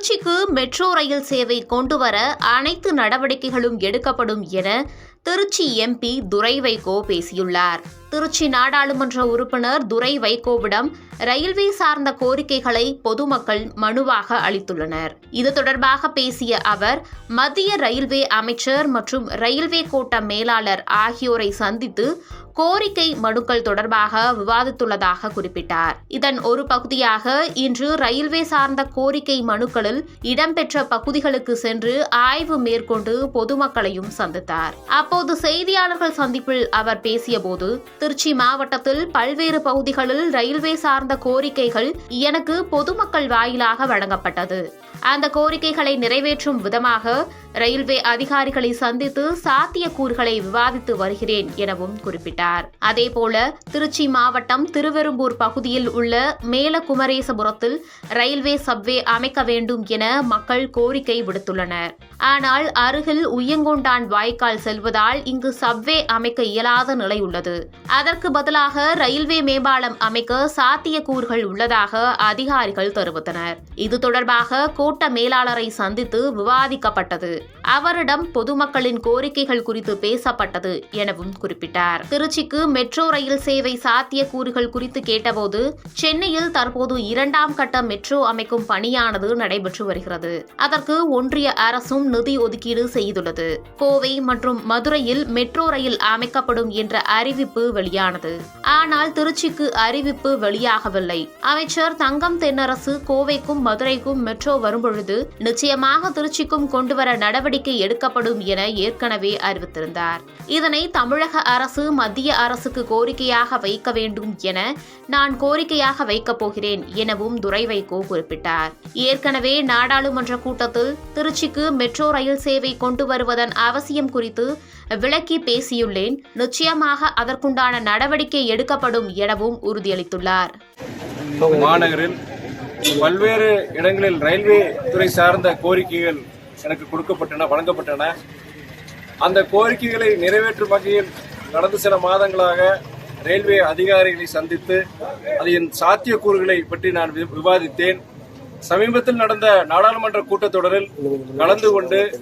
திருச்சிக்கு metro rail சேவை கொண்டுவர அனைத்து நடவடிக்கைகளும் எடுக்கப்படும் என திருச்சி எம்பி துரை வைகோ பேசியுள்ளார். திருச்சி நாடாளுமன்ற உறுப்பினர் துரை வைகோவிடம் ரயில்வே சார்ந்த கோரிக்கைகளை பொதுமக்கள் மனுவாக அளித்துள்ளனர். இது தொடர்பாக பேசிய அவர் மத்திய ரயில்வே அமைச்சர் மற்றும் ரயில்வே கோட்ட மேலாளர் ஆகியோரை சந்தித்து கோரிக்கை மனுக்கள் தொடர்பாக விவாதித்துள்ளதாக குறிப்பிட்டார். இதன் ஒரு பகுதியாக இன்று ரயில்வே சார்ந்த கோரிக்கை மனுக்களில் இடம்பெற்ற பகுதிகளுக்கு சென்று ஆய்வு மேற்கொண்டு பொதுமக்களையும் சந்தித்தார். அப்போது செய்தியாளர்கள் சந்திப்பில் அவர் பேசியபோது திருச்சி மாவட்டத்தில் பல்வேறு பகுதிகளில் ரயில்வே சார்ந்த கோரிக்கைகள் எனக்கு பொதுமக்கள் வாயிலாக வழங்கப்பட்டது. அந்த கோரிக்கைகளை நிறைவேற்றும் விதமாக ரயில்வே அதிகாரிகளை சந்தித்து சாத்தியக்கூறுகளை விவாதித்து வருகிறேன் எனவும் குறிப்பிட்டார். அதேபோல திருச்சி மாவட்டம் திருவெரும்பூர் பகுதியில் உள்ள மேலகுமரேசபுரத்தில் ரயில்வே சப்வே அமைக்க வேண்டும் என மக்கள் கோரிக்கை விடுத்துள்ளனர். ஆனால் அருகில் உய்யங்கொண்டான் வாய்க்கால் செல்வதால் இங்கு சப்வே அமைக்க இயலாத நிலை உள்ளது. அதற்கு பதிலாக ரயில்வே மேம்பாலம் அமைக்க சாத்தியக்கூறுகள் உள்ளதாக அதிகாரிகள் தெரிவித்தனர். இது தொடர்பாக கோட்ட மேலாளரை சந்தித்து விவாதிக்கப்பட்டது. அவரிடம் பொதுமக்களின் கோரிக்கைகள் குறித்து பேசப்பட்டது எனவும் குறிப்பிட்டார். திருச்சிக்கு மெட்ரோ ரயில் சேவை சாத்தியக்கூறுகள் குறித்து கேட்டபோது சென்னையில் தற்போது இரண்டாம் கட்ட மெட்ரோ அமைக்கும் பணியானது நடைபெற்று வருகிறது. அதற்கு ஒன்றிய அரசும் நிதி ஒதுக்கீடு செய்துள்ளது. கோவை மற்றும் மதுரையில் மெட்ரோ ரயில் அமைக்கப்படும் என்ற அறிவிப்பு வெளியானது. ஆனால் திருச்சிக்கு அறிவிப்பு வெளியாகவில்லை. அமைச்சர் தங்கம் தென்னரசு கோவைக்கும் மதுரைக்கும் மெட்ரோ வரும்பொழுது நிச்சயமாக திருச்சிக்கும் கொண்டுவர நடவடிக்கை எடுக்கப்படும் என ஏற்கனவே அறிவித்திருந்தார். இதனை தமிழக அரசு மத்திய அரசுக்கு கோரிக்கையாக வைக்க வேண்டும் என நான் கோரிக்கையாக வைக்கப் போகிறேன் எனவும் துரை வைகோ குறிப்பிட்டார். ஏற்கனவே நாடாளுமன்ற கூட்டத்தில் திருச்சிக்கு மெட்ரோ ரயில் சேவை கொண்டு வருவதன் அவசியம் குறித்து விளக்கி பேசியுள்ளேன் நிச்சயமாக அதற்குண்டான நடவடிக்கை எடுக்கப்படும் எனவும் உறுதியளித்துள்ளார். மாநகரில் பல்வேறு இடங்களில் ரயில்வே துறை சார்ந்த கோரிக்கைகள் எனக்கு கொடுக்கப்பட்டன வழங்கப்பட்டன. அந்த கோரிக்கைகளை நிறைவேற்றும் வகையில் கடந்த சில மாதங்களாக ரயில்வே அதிகாரிகளை சந்தித்து அதன் சாத்தியக்கூறுகளை பற்றி நான் வி- விவாதித்தேன். சமீபத்தில் நடந்த நாடாளுமன்ற கூட்டத்தொடரில் கலந்து கொண்டு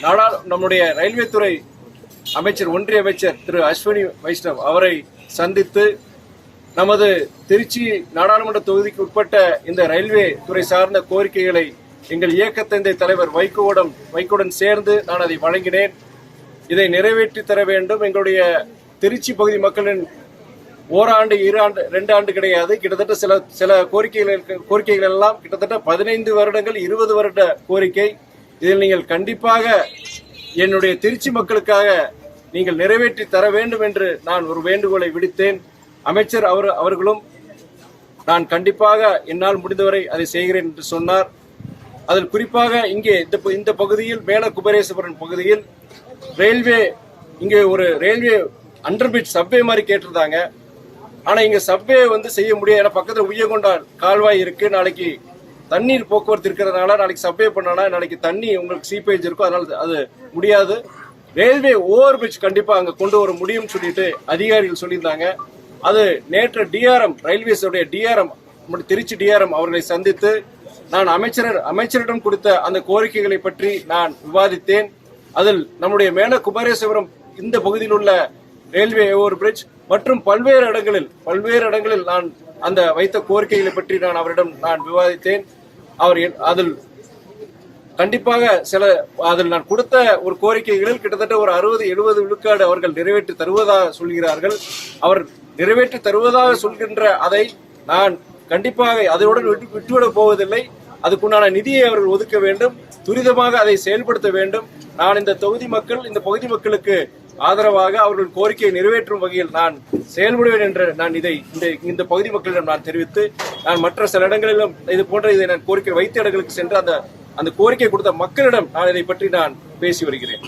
நாடா நம்முடைய ரயில்வே துறை அமைச்சர் ஒன்றிய அமைச்சர் திரு அஸ்வினி வைஷ்ணவ் அவரை சந்தித்து நமது திருச்சி நாடாளுமன்ற தொகுதிக்கு உட்பட்ட இந்த ரயில்வே துறை சார்ந்த கோரிக்கைகளை எங்கள் இயக்கத்தந்தை தலைவர் வைகோவுடன் வைகோடன் சேர்ந்து நான் அதை வழங்கினேன். இதை நிறைவேற்றி தர வேண்டும். எங்களுடைய திருச்சி பகுதி மக்களின் ஓராண்டு இரு ஆண்டு ரெண்டு ஆண்டு கிடையாது. கிட்டத்தட்ட சில சில கோரிக்கைகள் கோரிக்கைகள் எல்லாம் கிட்டத்தட்ட பதினைந்து வருடங்கள் இருபது வருட கோரிக்கை. இதில் நீங்கள் கண்டிப்பாக என்னுடைய திருச்சி மக்களுக்காக நீங்கள் நிறைவேற்றி தர வேண்டும் என்று நான் ஒரு வேண்டுகோளை விடுத்தேன். அமைச்சர் அவர் அவர்களும் நான் கண்டிப்பாக என்னால் முடிந்தவரை அதை செய்கிறேன் என்று சொன்னார். அதில் குறிப்பாக இங்கே இந்த ப- இந்த பகுதியில் மேல குபரேஸ்வரன் பகுதியில் ரயில்வே இங்கே ஒரு ரயில்வே அண்டர் சப்வே மாதிரி கேட்டிருந்தாங்க. ஆனால் இங்கே சப்வே வந்து செய்ய முடியாது. ஏன்னா பக்கத்தில் உய்யகொண்டான் கால்வாய் இருக்கு. நாளைக்கு தண்ணீர் போக்குவரத்து இருக்கிறதுனால நாளைக்கு சப்வே பண்ணனா நாளைக்கு தண்ணி உங்களுக்கு சீப்பேஜ் இருக்கும். அதனால அது முடியாது. ரயில்வே ஓவர் பிரிட்ஜ் கண்டிப்பா அங்க கொண்டு வர முடியும்னு சொல்லிட்டு அதிகாரிகள் சொல்லியிருந்தாங்க. அது நேற்று டிஆர்எம் ரயில்வேஸ் உடைய டிஆர்எம் திருச்சி டிஆர்எம் அவர்களை சந்தித்து நான் அமைச்சர் அமைச்சரிடம் கொடுத்த அந்த கோரிக்கைகளை பற்றி நான் விவாதித்தேன். அதில் நம்முடைய மேல குமாரேஸ்வரம் இந்த பகுதியில் உள்ள ரயில்வே ஓவர் பிரிட்ஜ் மற்றும் பல்வேறு இடங்களில் பல்வேறு இடங்களில் நான் அந்த வைத்த கோரிக்கைகளை பற்றி நான் அவரிடம் நான் விவாதித்தேன். அவர் என்- அதில் கண்டிப்பாக சில அதில் நான் கொடுத்த ஒரு கோரிக்கைகளில் கிட்டத்தட்ட ஒரு அறுபது எழுபது விழுக்காடு அவர்கள் நிறைவேற்றி தருவதாக சொல்கிறார்கள். அவர் நிறைவேற்றி தருவதாக சொல்கின்ற அதை நான் கண்டிப்பாக அதனுடன் விட்டு விட்டுவிடப் போவதில்லை. அதுக்குண்டான நிதியை அவர்கள் ஒதுக்க வேண்டும். துரிதமாக அதை செயல்படுத்த வேண்டும். நான் இந்த தொகுதி மக்கள் இந்த பகுதி மக்களுக்கு ஆதரவாக அவர்கள் கோரிக்கையை நிறைவேற்றும் வகையில் நான் செயல்படுவேன் என்று நான் இதை இந்த இந்த பகுதி மக்களிடம் நான் தெரிவித்து நான் மற்ற சில இடங்களிலும் இது போன்ற இதை நான் கோரிக்கை வைத்த இடங்களுக்கு சென்று அந்த அந்த கோரிக்கை கொடுத்த மக்களிடம் நான் இதை பற்றி நான் பேசி வருகிறேன்.